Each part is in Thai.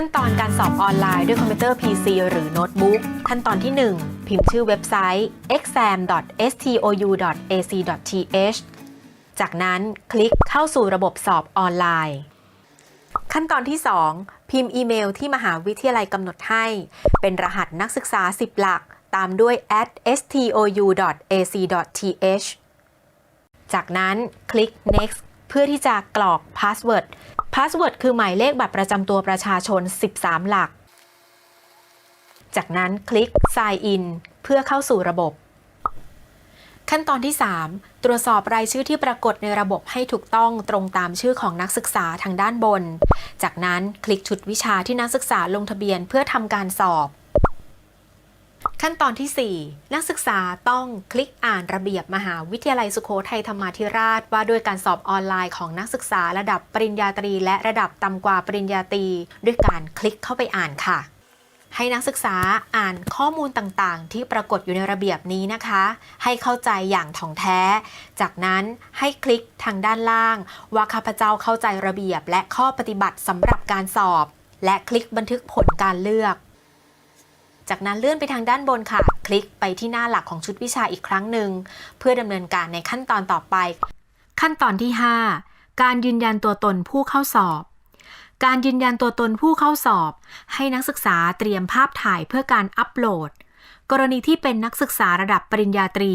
ขั้นตอนการสอบออนไลน์ด้วยคอมพิวเตอร์ PC หรือโน้ตบุ๊กขั้นตอนที่ 1 พิมพ์ชื่อเว็บไซต์ exam.stou.ac.th จากนั้นคลิกเข้าสู่ระบบสอบออนไลน์ ขั้นตอนที่ 2 พิมพ์อีเมลที่มหาวิทยาลัยกำหนดให้ เป็นรหัสนักศึกษา 10 หลัก ตามด้วย at stou.ac.th จากนั้นคลิก next เพื่อที่จะกรอกพาสเวิร์ด พาสเวิร์ดคือหมายเลขบัตรประจำตัวประชาชน 13 หลัก จากนั้นคลิก sign in เพื่อเข้าสู่ระบบ ขั้นตอนที่ 3 ตรวจสอบรายชื่อที่ปรากฏในระบบให้ถูกต้องตรงตามชื่อของนักศึกษาทางด้านบน จากนั้นคลิกชุดวิชาที่นักศึกษาลงทะเบียนเพื่อทำการสอบ ขั้นตอนที่ 4 นักศึกษาต้องคลิกอ่านระเบียบมหาวิทยาลัยสุโขทัยธรรมาธิราช ว่าด้วยการสอบออนไลน์ของนักศึกษาระดับปริญญาตรี และระดับต่ำกว่าปริญญาตรี ด้วยการคลิกเข้าไปอ่านค่ะ ให้นักศึกษาอ่านข้อมูลต่างๆ ที่ปรากฏอยู่ในระเบียบนี้นะคะ ให้เข้าใจอย่างถ่องแท้ จากนั้นให้คลิกทางด้านล่าง ว่าข้าพเจ้าเข้าใจระเบียบ และข้อปฏิบัติสำหรับการสอบ และคลิกบันทึกผลการเลือก จากนั้นเลื่อนไปทางด้านบนค่ะ คลิกไปที่หน้าหลักของชุดวิชาอีกครั้งหนึ่ง เพื่อดำเนินการในขั้นตอนต่อไป ขั้นตอนที่ 5 การยืนยันตัวตนผู้เข้าสอบ การยืนยันตัวตนผู้เข้าสอบ ให้นักศึกษาเตรียมภาพถ่ายเพื่อการอัปโหลด กรณีที่เป็นนักศึกษาระดับปริญญาตรี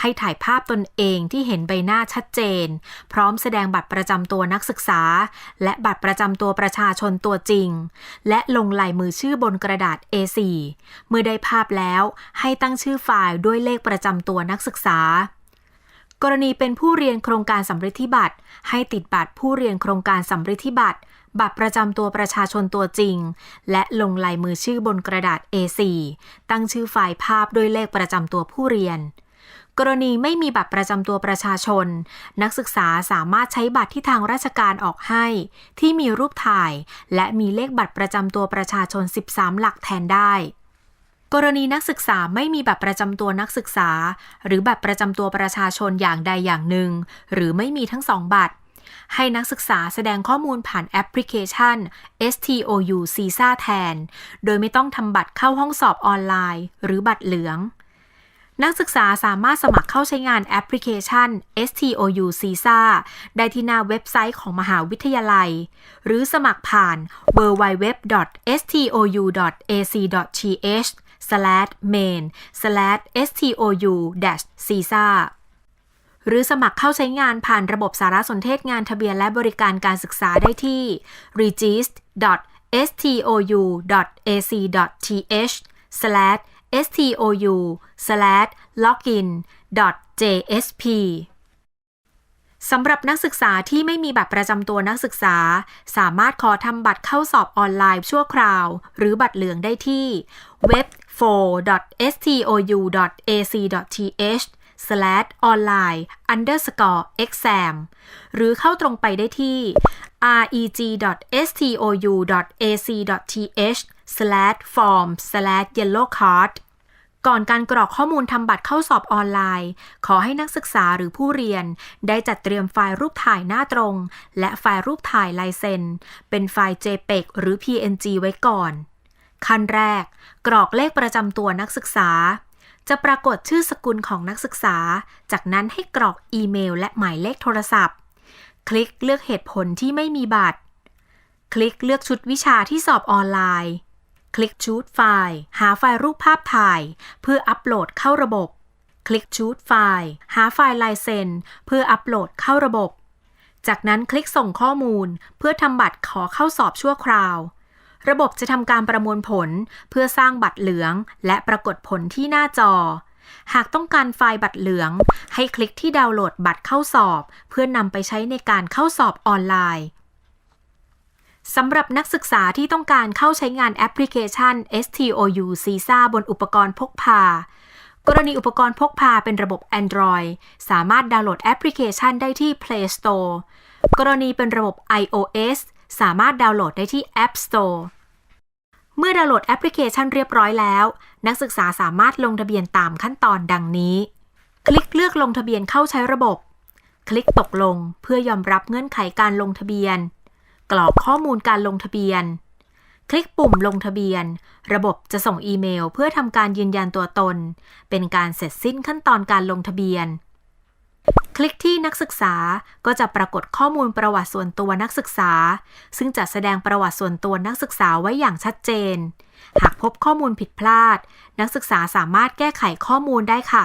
ให้ถ่ายภาพตนเองที่เห็นใบหน้าชัดเจน พร้อมแสดงบัตรประจำตัวนักศึกษา และบัตรประจำตัวประชาชนตัวจริง และลงลายมือชื่อบนกระดาษ A4 เมื่อได้ภาพแล้วให้ตั้งชื่อไฟล์ด้วยเลขประจำตัวนักศึกษากรณีเป็นผู้เรียนโครงการสำริดที่บัตรให้ติดบัตรผู้เรียนโครงการสำริดที่บัตร บัตรประจำตัวประชาชนตัวจริง และลงลายมือชื่อบนกระดาษ A4 ตั้งชื่อไฟล์ภาพด้วยเลขประจำตัวผู้เรียน กรณีไม่มีบัตรประจำตัวประชาชน นักศึกษาสามารถใช้บัตรที่ทางราชการออกให้ ที่มีรูปถ่าย และมีเลขบัตรประจำตัวประชาชน 13 หลักแทนได้กรณีนักศึกษาไม่มีบัตรประจำตัวนักศึกษา หรือบัตรประจำตัวประชาชนอย่างใดอย่างหนึ่ง หรือไม่มีทั้งสองบัตร ให้นักศึกษาแสดงข้อมูลผ่านแอปพลิเคชัน STOU CISA แทน โดยไม่ต้องทำบัตรเข้าห้องสอบออนไลน์ หรือบัตรเหลือง นักศึกษาสามารถสมัครเข้าใช้งานแอปพลิเคชัน STOU CISA ได้ที่หน้าเว็บไซต์ของมหาวิทยาลัย หรือสมัครผ่าน www.stou.ac.th main stou cisa หรือสมัครเข้าใช้งานผ่านระบบสารสนเทศงานทะเบียนและบริการการศึกษาได้ที่ regist.stou.ac.th stou login jsp สำหรับนักศึกษาที่ไม่มีบัตรประจำตัวนักศึกษา สามารถขอทำบัตรเข้าสอบออนไลน์ชั่วคราว หรือบัตรเหลืองได้ที่เว็บ 4.stou.ac.th online underscore exam หรือเข้าตรงไปได้ที่ reg.stou.ac.th form yellow card ก่อนการกรอกข้อมูลทำบัตรเข้าสอบออนไลน์ ขอให้นักศึกษาหรือผู้เรียน ได้จัดเตรียมไฟล์รูปถ่ายหน้าตรง และไฟล์รูปถ่ายลายเซ็น เป็นไฟล์ JPEG หรือ PNG ไว้ก่อน ขั้นแรก กรอกเลขประจำตัวนักศึกษา จะปรากฏชื่อสกุลของนักศึกษา จากนั้นให้กรอกอีเมล และหมายเลขโทรศัพท์ คลิกเลือกเหตุผลที่ไม่มีบัตร คลิกเลือกชุดวิชาที่สอบออนไลน์ คลิกชูดไฟล์ หาไฟล์รูปภาพถ่าย เพื่ออัปโหลดเข้าระบบ คลิกชูดไฟล์ หาไฟล์ลายเซ็น เพื่ออัปโหลดเข้าระบบ จากนั้นคลิกส่งข้อมูล เพื่อทำบัตรขอเข้าสอบชั่วคราว ระบบจะทำการประมวลผลเพื่อสร้างบัตรเหลือง และปรากฏผลที่หน้าจอ หากต้องการไฟล์บัตรเหลือง ให้คลิกที่ดาวน์โหลดบัตรเข้าสอบ เพื่อนำไปใช้ในการเข้าสอบออนไลน์สำหรับนักศึกษาที่ต้องการเข้าใช้งานแอปพลิเคชัน STOU CISA บนอุปกรณ์พกพา กรณีอุปกรณ์พกพาเป็นระบบ Android สามารถดาวน์โหลดแอปพลิเคชันได้ที่ Play Store กรณีเป็นระบบ iOS สามารถดาวน์โหลดได้ที่ App Store เมื่อดาวน์โหลดแอปพลิเคชันเรียบร้อยแล้ว นักศึกษาสามารถลงทะเบียนตามขั้นตอนดังนี้ คลิกเลือกลงทะเบียนเข้าใช้ระบบ คลิกตกลงเพื่อยอมรับเงื่อนไขการลงทะเบียน กรอกข้อมูลการลงทะเบียน คลิกปุ่มลงทะเบียน ระบบจะส่งอีเมล เพื่อทำการยืนยันตัวตน เป็นการเสร็จสิ้นขั้นตอนการลงทะเบียน คลิกที่นักศึกษาก็จะปรากฏข้อมูลประวัติส่วนตัวนักศึกษา ซึ่งจะแสดงประวัติส่วนตัวนักศึกษาไว้อย่างชัดเจน หากพบข้อมูลผิดพลาด นักศึกษาสามารถแก้ไขข้อมูลได้ค่ะ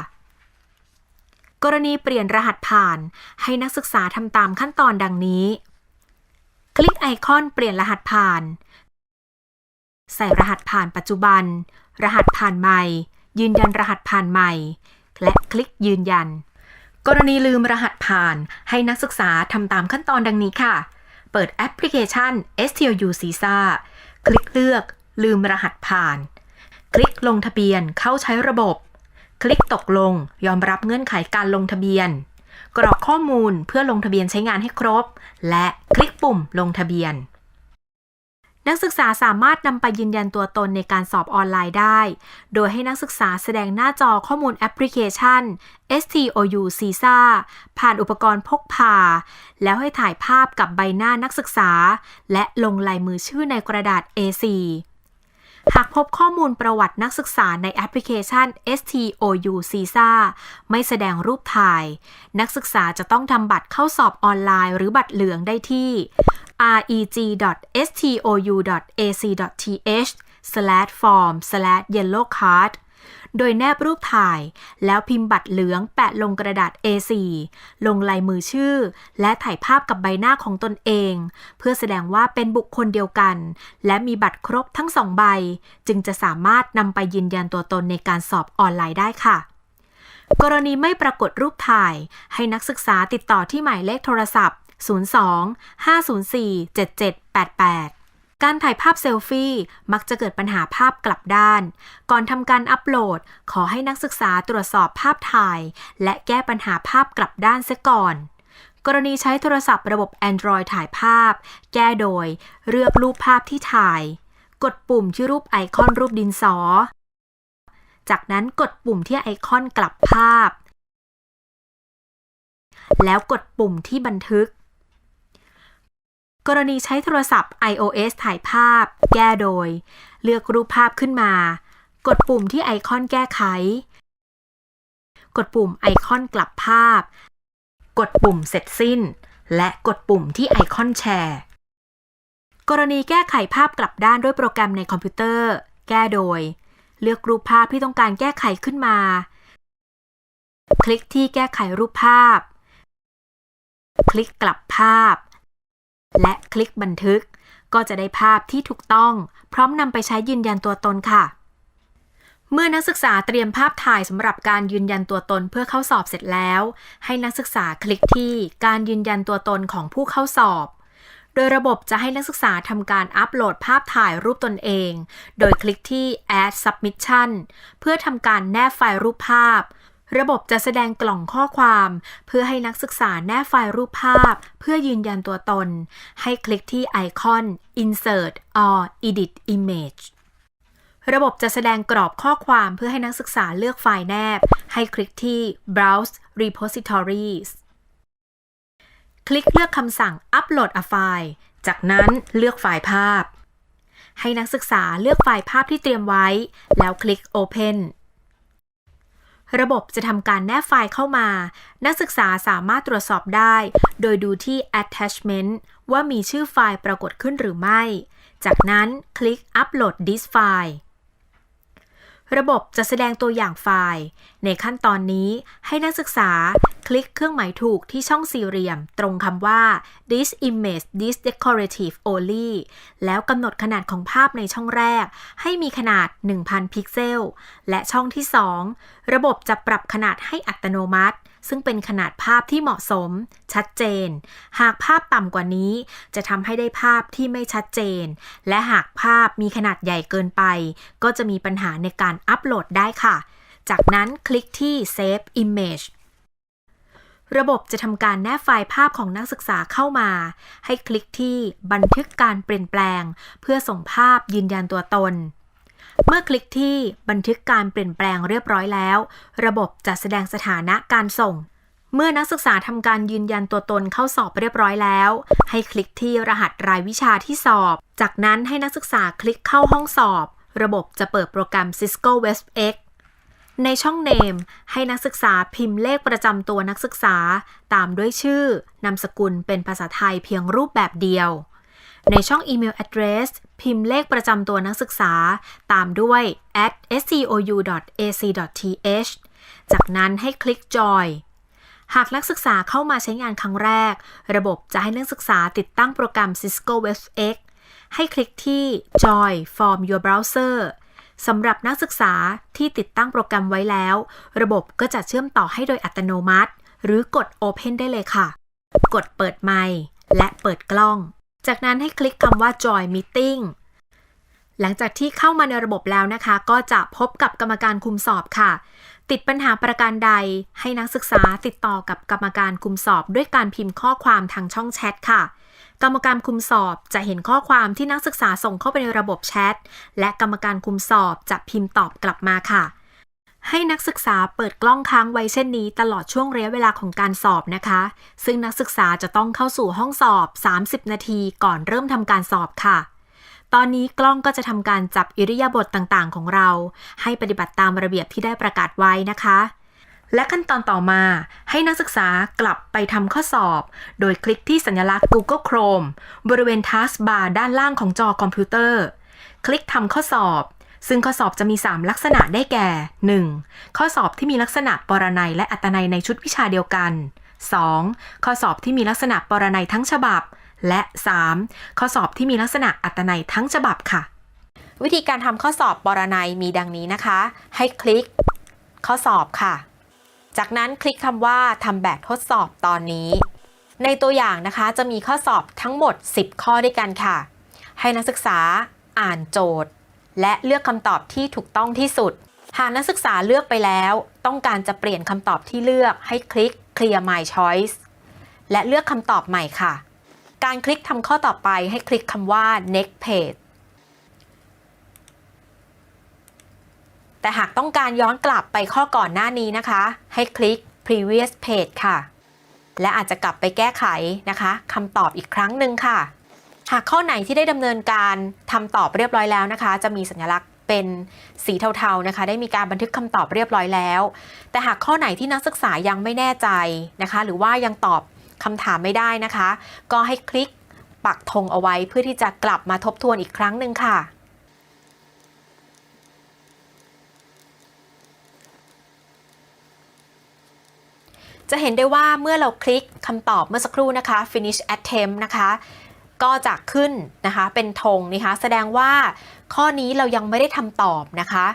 กรณีเปลี่ยนรหัสผ่าน ให้นักศึกษาทำตามขั้นตอนดังนี้ คลิกไอคอนเปลี่ยนรหัสผ่าน ใส่รหัสผ่านปัจจุบัน รหัสผ่านใหม่ ยืนยันรหัสผ่านใหม่ และคลิกยืนยัน กรณีลืมรหัสผ่าน ให้นักศึกษาทำตามขั้นตอนดังนี้ค่ะ เปิดแอปพลิเคชัน STU CISA คลิกเลือก ลืมรหัสผ่าน คลิกลงทะเบียนเข้าใช้ระบบ คลิกตกลง ยอมรับเงื่อนไขการลงทะเบียน กรอกข้อมูลเพื่อลงทะเบียนใช้งานให้ครบ และคลิกปุ่มลงทะเบียน นักศึกษาสามารถนำไปยืนยันตัวตนในการสอบออนไลน์ได้ โดยให้นักศึกษาแสดงหน้าจอข้อมูลแอปพลิเคชัน STOU CISA ผ่านอุปกรณ์พกพา แล้วให้ถ่ายภาพกับใบหน้านักศึกษา และลงลายมือชื่อในกระดาษ A4 หากพบข้อมูลประวัตินักศึกษาในแอปพลิเคชัน STOU CISA ไม่แสดงรูปถ่าย นักศึกษาจะต้องทำบัตรเข้าสอบออนไลน์หรือบัตรเหลืองได้ที่ reg.stou.ac.th/form/yellowcard โดยแนบรูปถ่ายแล้วพิมพ์บัตรเหลืองแปะลงกระดาษ A4 ลงลายมือชื่อ และถ่ายภาพกับใบหน้าของตนเอง เพื่อแสดงว่าเป็นบุคคลเดียวกัน และมีบัตรครบทั้งสองใบ จึงจะสามารถนำไปยืนยันตัวตนในการสอบออนไลน์ได้ค่ะ กรณีไม่ปรากฏรูปถ่าย ให้นักศึกษาติดต่อที่หมายเลขโทรศัพท์ 02 504 7788 การถ่ายภาพเซลฟี่ มักจะเกิดปัญหาภาพกลับด้าน ก่อนทำการอัปโหลด ขอให้นักศึกษาตรวจสอบภาพถ่าย และแก้ปัญหาภาพกลับด้านเสียก่อนกรณีใช้โทรศัพท์ระบบ Android ถ่ายภาพ แก้โดย เลือกรูปภาพที่ถ่าย กดปุ่มที่รูปไอคอนรูปดินสอ จากนั้นกดปุ่มที่ไอคอนกลับภาพ แล้วกดปุ่มที่บันทึก กรณีใช้โทรศัพท์ iOS ถ่ายภาพ แก้โดย เลือกรูปภาพขึ้นมา กดปุ่มที่ไอคอนแก้ไข กดปุ่มไอคอนกลับภาพ กดปุ่มเสร็จสิ้น และกดปุ่มที่ไอคอนแชร์ กรณีแก้ไขภาพกลับด้านด้วยโปรแกรมในคอมพิวเตอร์ แก้โดย เลือกรูปภาพที่ต้องการแก้ไขขึ้นมา คลิกที่แก้ไขรูปภาพ คลิกกลับภาพ คลิกบันทึก ก็จะได้ภาพที่ถูกต้อง พร้อมนำไปใช้ยืนยันตัวตนค่ะ เมื่อนักศึกษาเตรียมภาพถ่ายสำหรับการยืนยันตัวตนเพื่อเข้าสอบเสร็จแล้ว ให้นักศึกษาคลิกที่การยืนยันตัวตนของผู้เข้าสอบโดยระบบจะให้นักศึกษาทำการอัปโหลดภาพถ่ายรูปตนเอง โดยคลิกที่ add submission เพื่อทำการแนบไฟล์รูปภาพ ระบบจะแสดงกล่องข้อความ เพื่อให้นักศึกษาแนบไฟล์รูปภาพ เพื่อยืนยันตัวตน ให้คลิกที่ไอคอน insert or edit image ระบบจะแสดงกรอบข้อความเพื่อให้นักศึกษาเลือกไฟล์แนบ ให้คลิกที่ browse repositories คลิกเลือกคำสั่ง upload a file จากนั้นเลือกไฟล์ภาพ ให้นักศึกษาเลือกไฟล์ภาพที่เตรียมไว้ แล้วคลิก open ระบบจะทำการแนบไฟล์เข้ามา นักศึกษาสามารถตรวจสอบได้ โดยดูที่ attachment ว่ามีชื่อไฟล์ปรากฏขึ้นหรือไม่ จากนั้นคลิก upload this file ระบบจะแสดงตัวอย่างไฟล์ ในขั้นตอนนี้ให้นักศึกษาคลิกเครื่องหมายถูกที่ช่องสี่เหลี่ยม ตรงคำว่า this image this decorative only แล้วกำหนดขนาดของภาพในช่องแรก ให้มีขนาด 1000 พิกเซล และช่องที่ 2 ระบบจะปรับขนาดให้อัตโนมัติ ซึ่งเป็นขนาดภาพที่เหมาะสม ชัดเจน หากภาพต่ำกว่านี้ จะทำให้ได้ภาพที่ไม่ชัดเจน และหากภาพมีขนาดใหญ่เกินไป ก็จะมีปัญหาในการอัปโหลดได้ค่ะ จากนั้นคลิกที่ Save Image ระบบจะทำการแนบไฟล์ภาพของนักศึกษาเข้ามา ให้คลิกที่บันทึกการเปลี่ยนแปลง เพื่อส่งภาพยืนยันตัวตน เมื่อคลิกที่บันทึกการเปลี่ยนแปลงเรียบร้อยแล้ว ระบบจะแสดงสถานะการส่ง เมื่อนักศึกษาทำการยืนยันตัวตนเข้าสอบเรียบร้อยแล้ว ให้คลิกที่รหัสรายวิชาที่สอบ จากนั้นให้นักศึกษาคลิกเข้าห้องสอบ ระบบจะเปิดโปรแกรม Cisco WebEx ในช่อง Name ให้นักศึกษาพิมพ์เลขประจำตัวนักศึกษา ตามด้วยชื่อนามสกุลเป็นภาษาไทยเพียงรูปแบบเดียว ในช่อง Email Address พิมพ์เลขประจำตัวนักศึกษา ตามด้วย at scou.ac.th จากนั้นให้คลิก Join หากนักศึกษาเข้ามาใช้งานครั้งแรก ระบบจะให้นักศึกษาติดตั้งโปรแกรม Cisco WebEx ให้คลิกที่ Join from your browser สำหรับนักศึกษาที่ติดตั้งโปรแกรมไว้แล้ว ระบบก็จะเชื่อมต่อให้โดยอัตโนมัติ หรือกด Open ได้เลยค่ะ กดเปิดไมค์และเปิดกล้อง จากนั้นให้คลิกคำว่า Join Meeting หลังจากที่เข้ามาในระบบแล้วนะคะ ก็จะพบกับกรรมการคุมสอบค่ะ ติดปัญหาประการใดให้นักศึกษาติดต่อกับกรรมการคุมสอบ ด้วยการพิมพ์ข้อความทางช่องแชทค่ะ กรรมการคุมสอบจะเห็นข้อความที่นักศึกษาส่งเข้าไปในระบบแชทและกรรมการคุมสอบจะพิมพ์ตอบกลับมาค่ะ ให้นักศึกษาเปิดกล้องค้างไว้เช่นนี้ ตลอดช่วงระยะเวลาของการสอบนะคะ ซึ่งนักศึกษาจะต้องเข้าสู่ห้องสอบ 30 นาทีก่อนเริ่มทำการสอบค่ะ ตอนนี้กล้องก็จะทำการจับอิริยาบถต่างๆ ของเรา ให้ปฏิบัติตามระเบียบที่ได้ประกาศไว้นะคะ และขั้นตอนต่อมา ให้นักศึกษากลับไปทำข้อสอบ โดยคลิกที่สัญลักษณ์ Google Chrome บริเวณ Taskbar ด้านล่างของจอคอมพิวเตอร์ คลิกทำข้อสอบ ซึ่งข้อสอบจะมี 3 ลักษณะได้แก่ 1. ข้อสอบที่มีลักษณะปรนัยและอัตนัยในชุดวิชาเดียวกัน 2. ข้อสอบที่มีลักษณะปรนัยทั้งฉบับ และ 3. ข้อสอบที่มีลักษณะอัตนัยทั้งฉบับค่ะ วิธีการทำข้อสอบปรนัยมีดังนี้นะคะ ให้คลิก ข้อสอบค่ะ จากนั้นคลิกคำว่าทำแบบทดสอบตอนนี้ ในตัวอย่างนะคะจะมีข้อสอบทั้งหมด 10 ข้อด้วยกันค่ะ ให้นักศึกษาอ่านโจทย์ และเลือกคำตอบที่ถูกต้องที่สุด หากนักศึกษาเลือกไปแล้ว ต้องการจะเปลี่ยนคำตอบที่เลือกให้คลิก Clear My Choice และเลือกคำตอบใหม่ค่ะ การคลิกทำข้อต่อไปให้คลิกคำว่า next page แต่หากต้องการย้อนกลับไปข้อก่อนหน้านี้นะคะ ให้คลิก previous page ค่ะ และอาจจะกลับไปแก้ไขนะคะคำตอบอีกครั้งหนึ่งค่ะ หากข้อไหนที่ได้ดำเนินการทำตอบเรียบร้อยแล้วนะคะ จะมีสัญลักษณ์เป็นสีเทาๆนะคะ ได้มีการบันทึกคำตอบเรียบร้อยแล้ว แต่หากข้อไหนที่นักศึกษายังไม่แน่ใจนะคะ หรือว่ายังตอบคำถามไม่ได้นะคะ ก็ให้คลิกปักธงเอาไว้เพื่อที่จะกลับมาทบทวนอีกครั้งหนึ่งค่ะจะเห็นได้ว่าเมื่อเราคลิกคำตอบเมื่อสักครู่นะคะ finish attempt นะคะ ก็จะขึ้นนะคะเป็นธงนะคะแสดงว่าข้อนี้เรายังไม่ได้ทำตอบนะคะ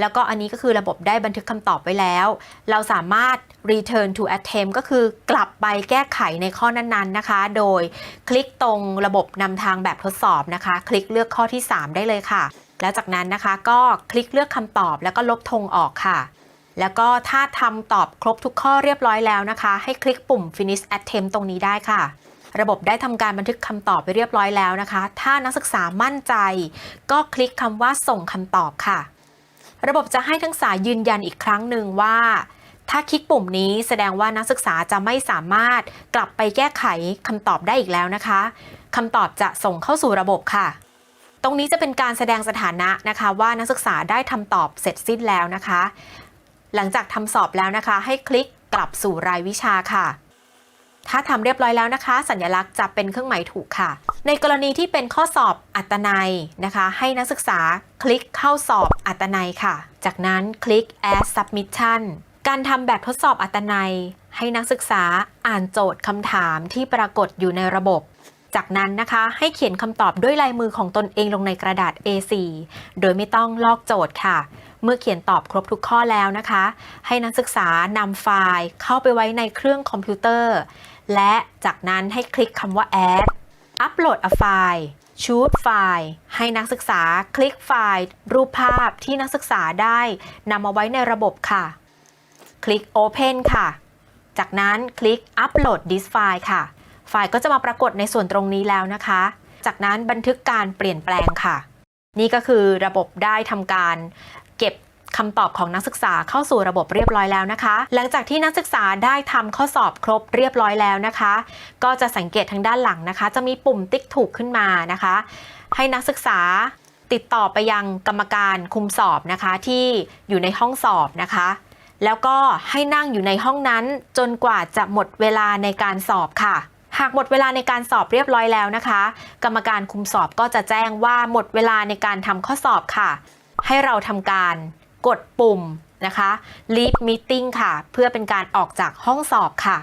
แล้วก็อันนี้ก็คือระบบได้บันทึกคำตอบไว้แล้ว เราสามารถ return to attempt ก็คือกลับไปแก้ไขในข้อนั้นๆนะคะ โดยคลิกตรงระบบนำทางแบบทดสอบนะคะ คลิกเลือกข้อที่ 3 ได้เลยค่ะ แล้วจากนั้นนะคะก็คลิกเลือกคำตอบแล้วก็ลบธงออกค่ะแล้วก็ถ้าทำตอบครบทุกข้อเรียบร้อยแล้วนะคะ ให้คลิกปุ่ม finish attempt ตรงนี้ได้ค่ะ ระบบได้ทำการบันทึกคำตอบไปเรียบร้อยแล้วนะคะ ถ้านักศึกษามั่นใจ ก็คลิกคำว่าส่งคำตอบค่ะ ระบบจะให้ทั้งสายยืนยันอีกครั้งหนึ่งว่า ถ้าคลิกปุ่มนี้แสดงว่านักศึกษาจะไม่สามารถกลับไปแก้ไขคำตอบได้อีกแล้วนะคะคำตอบจะส่งเข้าสู่ระบบค่ะตรงนี้จะเป็นการแสดงสถานะนะคะว่านักศึกษาได้ทำตอบเสร็จสิ้นแล้วนะคะ หลังจากทำสอบแล้วนะคะ ให้คลิกกลับสู่รายวิชาค่ะ ถ้าทำเรียบร้อยแล้วนะคะ สัญลักษณ์จะเป็นเครื่องหมายถูกค่ะ ในกรณีที่เป็นข้อสอบอัตนัยนะคะ ให้นักศึกษาคลิกเข้าสอบอัตนัยค่ะ จากนั้นคลิก add submission การทำแบบทดสอบอัตนัย ให้นักศึกษาอ่านโจทย์คำถามที่ปรากฏอยู่ในระบบ จากนั้นนะคะให้เขียนคำตอบด้วยลายมือของตนเองลงในกระดาษ A4 โดยไม่ต้องลอกโจทย์ค่ะ เมื่อเขียนตอบครบทุกข้อแล้วนะคะ ให้นักศึกษานำไฟล์เข้าไปไว้ในเครื่องคอมพิวเตอร์ และจากนั้นให้คลิกคำว่า add upload a file choose file ให้นักศึกษาคลิกไฟล์ รูปภาพที่นักศึกษาได้นำมาไว้ในระบบค่ะ คลิก open ค่ะ จากนั้นคลิก upload this file ค่ะ ไฟล์ก็จะมาปรากฏในส่วนตรงนี้แล้วนะคะ จากนั้นบันทึกการเปลี่ยนแปลงค่ะ นี่ก็คือระบบได้ทำการ เก็บคำตอบของนักศึกษาเข้าสู่ระบบเรียบร้อยแล้วนะคะ หลังจากที่นักศึกษาได้ทำข้อสอบครบเรียบร้อยแล้วนะคะ ก็จะสังเกตทางด้านหลังนะคะ จะมีปุ่มติ๊กถูกขึ้นมานะคะ ให้นักศึกษาติดต่อไปยังกรรมการคุมสอบนะคะที่อยู่ในห้องสอบนะคะ แล้วก็ให้นั่งอยู่ในห้องนั้นจนกว่าจะหมดเวลาในการสอบค่ะ หากหมดเวลาในการสอบเรียบร้อยแล้วนะคะ กรรมการคุมสอบก็จะแจ้งว่าหมดเวลาในการทำข้อสอบค่ะ ให้เราทำการกดปุ่มนะคะ leave meeting ค่ะ เพื่อเป็นการออกจากห้องสอบค่ะ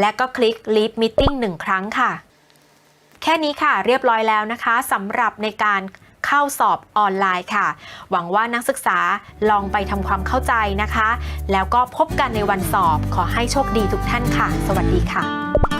และก็คลิก leave meeting หนึ่งครั้งค่ะ แค่นี้ค่ะเรียบร้อยแล้วนะคะสำหรับในการเข้าสอบออนไลน์ค่ะ หวังว่านักศึกษาลองไปทำความเข้าใจนะคะ แล้วก็พบกันในวันสอบขอให้โชคดีทุกท่านค่ะ สวัสดีค่ะ